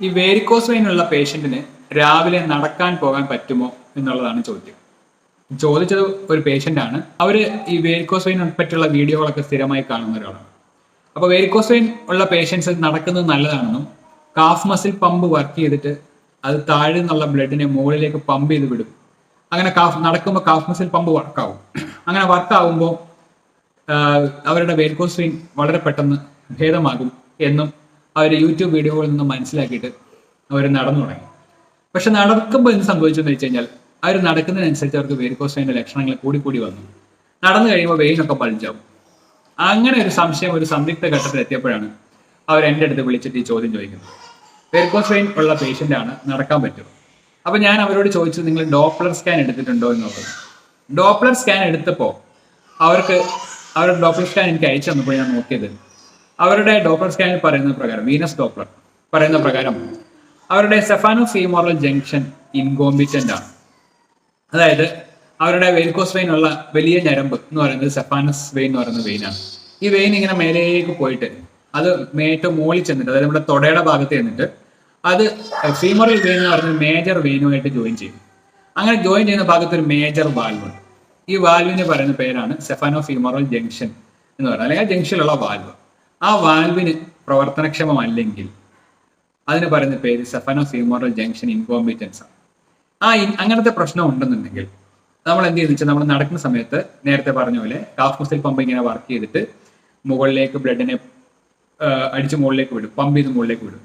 ഈ varicose vein ഉള്ള പേഷ്യന്റിന് രാവിലെ നടക്കാൻ പോകാൻ പറ്റുമോ എന്നുള്ളതാണ് ചോദ്യം. ചോദിച്ചത് ഒരു പേഷ്യന്റ് ആണ്. അവർ ഈ വേരിക്കോസ് വെയിൻ പറ്റിയുള്ള വീഡിയോകളൊക്കെ സ്ഥിരമായി കാണുന്ന ഒരാളാണ്. അപ്പൊ വേരിക്കോസ് വെയിൻ ഉള്ള പേഷ്യൻസ് നടക്കുന്നത് നല്ലതാണെന്നും കാഫ് മസിൽ പമ്പ് വർക്ക് ചെയ്തിട്ട് അത് താഴെ നിന്നുള്ള ബ്ലഡിനെ മുകളിലേക്ക് പമ്പ് ചെയ്ത് വിടും. അങ്ങനെ കാഫ് നടക്കുമ്പോൾ കാഫ് മസിൽ പമ്പ് വർക്കാവും അങ്ങനെ വർക്കാവുമ്പോൾ അവരുടെ വേരിക്കോസ് വെയിൻ വളരെ പെട്ടെന്ന് ഭേദമാകും എന്നും അവർ യൂട്യൂബ് വീഡിയോകളിൽ നിന്ന് മനസ്സിലാക്കിയിട്ട് അവർ നടന്നു തുടങ്ങി. പക്ഷെ നടക്കുമ്പോൾ എന്ത് സംഭവിച്ചെന്ന് വെച്ച് കഴിഞ്ഞാൽ അവർ നടക്കുന്നതിനനുസരിച്ച് അവർക്ക് വേരിക്കോസ് ലക്ഷണങ്ങൾ കൂടി കൂടി വന്നു. നടന്നു കഴിയുമ്പോൾ വെയിനൊക്കെ ബൾജാവും അങ്ങനെ ഒരു സംശയം ഒരു സംദിഗ്ധ ഘട്ടത്തിൽ എത്തിയപ്പോഴാണ് അവർ എന്റെ അടുത്ത് വിളിച്ചിട്ട് ഈ ചോദ്യം ചോദിക്കുന്നത്. വെരിക്കോസ് ഉള്ള പേഷ്യന്റ് ആണ് നടക്കാൻ പറ്റുമോ? അപ്പോൾ ഞാൻ അവരോട് ചോദിച്ചത് നിങ്ങൾ ഡോപ്ലർ സ്കാൻ എടുത്തിട്ടുണ്ടോ? എന്നുള്ളത് ഡോപ്ലർ സ്കാൻ എടുത്തപ്പോൾ അവർക്ക് അവരുടെ ഡോപ്ലർ സ്കാൻ എനിക്ക് അയച്ചു തന്നപ്പോൾ ഞാൻ നോക്കിയത് അവരുടെ ഡോപ്ലർ സ്കാനിൽ പറയുന്ന പ്രകാരം വീനസ് ഡോപ്ലർ പറയുന്ന പ്രകാരം അവരുടെ സെഫാനോ ഫീമോറൽ ജംഗ്ഷൻ ഇൻകോമ്പിറ്റന്റ് ആണ്. അതായത് അവരുടെ വെൽക്കോസ് വെയിൻ ഉള്ള വലിയ ഞരമ്പ് എന്ന് പറയുന്നത് സെഫാനസ് വെയിൻ എന്ന് പറയുന്ന വെയിനാണ് ഈ വെയിൻ ഇങ്ങനെ മേലേക്ക് പോയിട്ട് അത് മേട്ട് മോളി ചെന്നിട്ട് അതായത് നമ്മുടെ തൊടയുടെ ഭാഗത്ത് ചെന്നിട്ട് അത് ഫീമറൽ വെയിൻ എന്ന് പറയുന്ന മേജർ വെയിനുമായിട്ട് ജോയിൻ ചെയ്യും. അങ്ങനെ ജോയിൻ ചെയ്യുന്ന ഭാഗത്ത് ഒരു മേജർ വാൽവ് ഈ വാൽവിന് പറയുന്ന പേരാണ് സെഫാനോ ഫീമറൽ ജംഗ്ഷൻ എന്ന് പറയുന്നത്. അല്ലെങ്കിൽ ആ ജംഗ്ഷനിലുള്ള വാൽവ് ആ വാൽവിന് പ്രവർത്തനക്ഷമമല്ലെങ്കിൽ. അതിന് പറയുന്ന പേര് സെഫനോ സീമോറൽ ജംഗ്ഷൻ ഇൻകോമ്പിറ്റൻസ് ആണ്. ആ അങ്ങനത്തെ പ്രശ്നം ഉണ്ടെന്നുണ്ടെങ്കിൽ നമ്മൾ എന്ത് ചെയ്യുന്ന വെച്ചാൽ നമ്മൾ നടക്കുന്ന സമയത്ത് നേരത്തെ പറഞ്ഞ പോലെ കാഫ് മസിൽ പമ്പ് ഇങ്ങനെ വർക്ക് ചെയ്തിട്ട് മുകളിലേക്ക് ബ്ലഡിനെ അടിച്ച് മുകളിലേക്ക് വിടും. പമ്പ് ചെയ്ത് മുകളിലേക്ക് വിടും.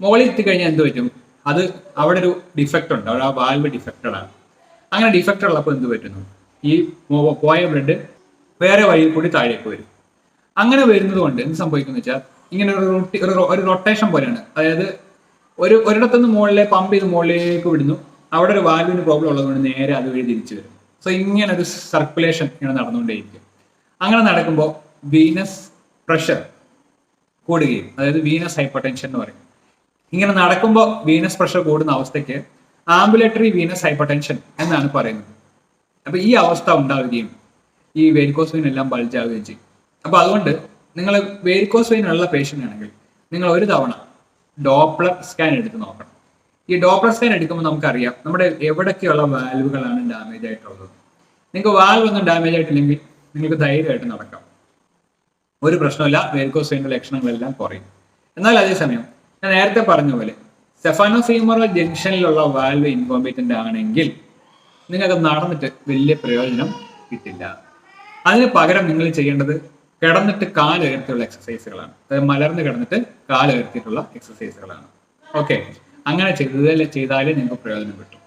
മുകളിൽ എത്തിക്കഴിഞ്ഞാൽ എന്ത് പറ്റും? അത് അവിടെ ഒരു ഡിഫക്റ്റ് ഉണ്ട്. അവിടെ ആ വാൽവ് ഡിഫക്റ്റഡ് ആണ്. അങ്ങനെ ഡിഫക്റ്റ് ഉള്ളപ്പോൾ എന്ത് പറ്റുന്നു? ഈ പോയ ബ്ലഡ് വേറെ വഴിയിൽ കൂടി താഴേക്ക് വരും. അങ്ങനെ വരുന്നത് കൊണ്ട് എന്ത് സംഭവിക്കുന്നു വെച്ചാൽ ഇങ്ങനെ ഒരു റൊട്ടി ഒരു റൊട്ടേഷൻ പോലെയാണ്. അതായത് ഒരു ഒരിടത്തുനിന്ന് മുകളിലെ പമ്പ് ചെയ്ത് മുകളിലേക്ക് വിടുന്നു. അവിടെ ഒരു വാൽവിന് പ്രോബ്ലം ഉള്ളതുകൊണ്ട് നേരെ അത് വഴി തിരിച്ചു വരും. സോ ഇങ്ങനെ ഒരു സർക്കുലേഷൻ ഇങ്ങനെ നടന്നുകൊണ്ടേയിരിക്കും. അങ്ങനെ നടക്കുമ്പോൾ വീനസ് പ്രഷർ കൂടുകയും അതായത് വീനസ് ഹൈപ്പർടെൻഷൻ എന്ന് പറയും. ഇങ്ങനെ നടക്കുമ്പോൾ വീനസ് പ്രഷർ കൂടുന്ന അവസ്ഥയ്ക്ക് ആംബുലേറ്ററി വീനസ് ഹൈപ്പർടെൻഷൻ എന്നാണ് പറയുന്നത്. അപ്പൊ ഈ അവസ്ഥ ഉണ്ടാവുകയും ഈ വെരിക്കോസ് വീനെല്ലാം എല്ലാം ബൾജ് ആവുകയും ചെയ്യും. അപ്പൊ അതുകൊണ്ട് നിങ്ങൾ വേരിക്കോസ് വെയിൻ ഉള്ള പേഷ്യന്റ് ആണെങ്കിൽ നിങ്ങൾ ഒരു തവണ ഡോപ്ലർ സ്കാൻ എടുത്ത് നോക്കണം. ഈ ഡോപ്ലർ സ്കാൻ എടുക്കുമ്പോൾ നമുക്കറിയാം നമ്മുടെ എവിടൊക്കെയുള്ള വാൽവുകളാണ് ഡാമേജ് ആയിട്ടുള്ളത്. നിങ്ങൾക്ക് വാൽവ് ഒന്നും ഡാമേജ് ആയിട്ടില്ലെങ്കിൽ നിങ്ങൾക്ക് ധൈര്യമായിട്ട് നടക്കാം. ഒരു പ്രശ്നമില്ല വേരിക്കോസ് വെയിന്റെ ലക്ഷണങ്ങളെല്ലാം കുറയും. എന്നാൽ അതേസമയം ഞാൻ നേരത്തെ പറഞ്ഞ പോലെ സെഫാനോഫീമറൽ ജംഗ്ഷനിലുള്ള വാൽവ് ഇൻകോമ്പിറ്റന്റ് ആണെങ്കിൽ നിങ്ങൾക്ക് നടന്നിട്ട് വലിയ പ്രയോജനം കിട്ടില്ല. അതിന് പകരം നിങ്ങൾ ചെയ്യേണ്ടത് കിടന്നിട്ട് കാലുയർത്തിയുള്ള എക്സസൈസുകളാണ് അതായത് മലർന്ന് കിടന്നിട്ട് കാലുയർത്തിയിട്ടുള്ള എക്സസൈസുകളാണ് ഓക്കെ അങ്ങനെ ചെയ്താലേ നിങ്ങൾക്ക് പ്രയോജനം കിട്ടും